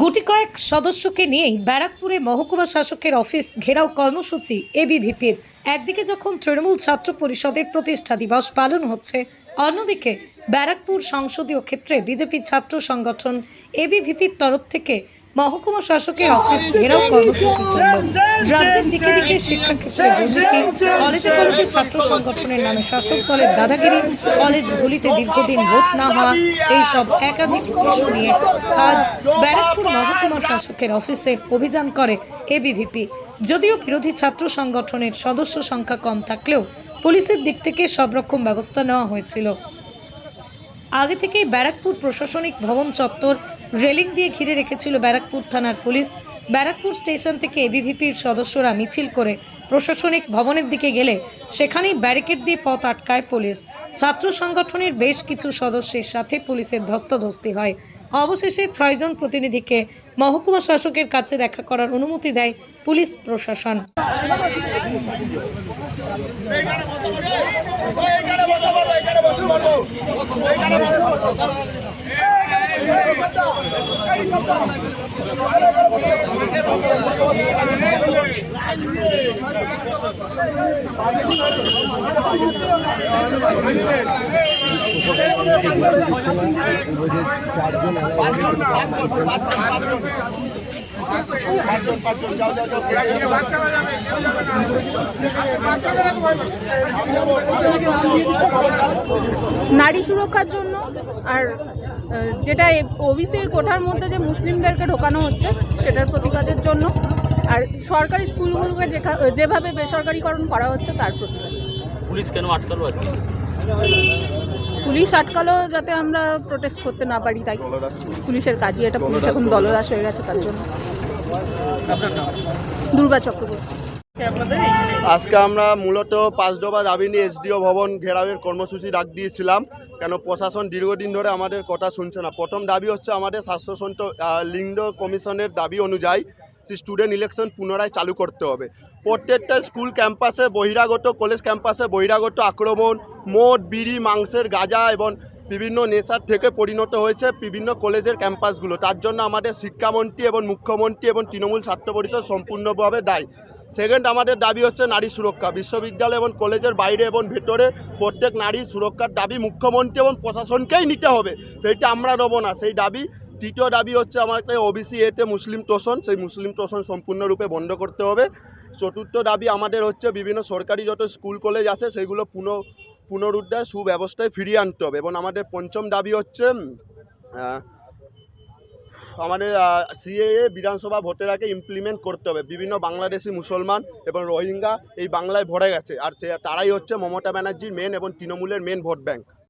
গুটি কয়েক সদস্যকে নিয়েই ব্যারাকপুরে মহকুমা শাসকের অফিস ঘেরাও কর্মসূচি এবিভিপির একদিকে যখন তৃণমূল ছাত্র পরিষদের প্রতিষ্ঠা দিবস পালন হচ্ছে, অন্যদিকে ব্যারাকপুর সংসদীয় ক্ষেত্রে বিজেপি ছাত্র সংগঠন এবিভিপির তরফ থেকে মহকুমা শাসকের অফিস ঘেরাও কর্মসূচি চলল। রাজ্যের দিকে দিকে শিক্ষাক্ষেত্রে দুর্নীতি, কলেজে কলেজে ছাত্র সংগঠনের নামে শাসক দলের দাদাগিরি, কলেজগুলিতে দীর্ঘদিন ভোট না হওয়া, এইসব একাধিক ইস্যু নিয়ে আজ ব্যারাকপুর মহকুমা শাসকের অফিসে অভিযান করে এবিভিপি যদিও বিরোধী ছাত্র সংগঠনের সদস্য সংখ্যা কম থাকলেও পুলিশের দিক থেকে সব রকম ব্যবস্থা নেওয়া হয়েছিল। আগে থেকেই ব্যারাকপুর প্রশাসনিক ভবন চত্বর রেলিং দিয়ে ঘিরে রেখেছিল ব্যারাকপুর থানার পুলিশ। ব্যারাকপুর স্টেশন থেকে এবিভিপির সদস্যরা মিছিল করে প্রশাসনিক ভবনের দিকে গেলে সেখানেই ব্যারিকেড দিয়ে পথ আটকায় পুলিশ। ছাত্র সংগঠনের বেশ কিছু সদস্যের সাথে পুলিশের ধস্তাধস্তি হয়। অবশেষে ছয়জন প্রতিনিধিকে মহকুমা শাসকের কাছে দেখা করার অনুমতি দেয় পুলিশ প্রশাসন নারী সুরক্ষার জন্য আর যেটা ওবিসির কোঠার মধ্যে যে মুসলিমদেরকে ঢোকানো হচ্ছে, সেটার প্রতিবাদের জন্য। আর সরকারি স্কুলগুলোকে যেভাবে বেসরকারিকরণ করা হচ্ছে, তার প্রতিবাদ পুলিশ কেন আটকালো আজকে? পুলিশ আটকালো যাতে আমরা প্রোটেস্ট করতে না পারি তাই পুলিশের কাজই এটা। পুলিশ এখন দলদাস হয়ে গেছে তার জন্য। দুর্গা চক্রবর্তী। আজকে আমরা মূলত পাঁচডোবা রাবিনী এসডিও ভবন ঘেরাওয়ের কর্মসূচি ডাক দিয়েছিলাম। কেন প্রশাসন দীর্ঘদিন ধরে আমাদের কথা শুনছে না। প্রথম দাবি হচ্ছে আমাদের স্বাস্থ্যসন্ত লিঙ্গ কমিশনের দাবি অনুযায়ী স্টুডেন্ট ইলেকশন পুনরায় চালু করতে হবে। প্রত্যেকটা স্কুল ক্যাম্পাসে বহিরাগত, কলেজ ক্যাম্পাসে বহিরাগত আক্রমণ, মদ, বিড়ি, মাংসের গাঁজা এবং বিভিন্ন নেশার থেকে পরিণত হয়েছে বিভিন্ন কলেজের ক্যাম্পাসগুলো। তার জন্য আমাদের শিক্ষামন্ত্রী এবং মুখ্যমন্ত্রী এবং তৃণমূল ছাত্র পরিষদ সম্পূর্ণভাবে দায়ী। সেকেন্ড আমাদের দাবি হচ্ছে নারী সুরক্ষা। বিশ্ববিদ্যালয় এবং কলেজের বাইরে এবং ভেতরে প্রত্যেক নারী সুরক্ষার দাবি মুখ্যমন্ত্রী এবং প্রশাসনকেই নিতে হবে। সেইটা আমরা নেব না। সেই দাবি তৃতীয় দাবি হচ্ছে আমাকে ওবিসি এতে মুসলিম তোষণ। সেই মুসলিম তোষণ সম্পূর্ণরূপে বন্ধ করতে হবে। চতুর্থ দাবি আমাদের হচ্ছে বিভিন্ন সরকারি যত স্কুল, কলেজ আছে, সেগুলো পুনঃ, পুনরুদ্ধার, সুব্যবস্থায় ফিরিয়ে আনতে হবে। এবং আমাদের পঞ্চম দাবি হচ্ছে আমাদের সিএএ বিধানসভা ভোটের আগে ইমপ্লিমেন্ট করতে হবে। বিভিন্ন বাংলাদেশি মুসলমান এবং রোহিঙ্গা এই বাংলায় ভরে গেছে। আর সে, তারাই হচ্ছে মমতা ব্যানার্জির মেন এবং তৃণমূলের মেন ভোট ব্যাংক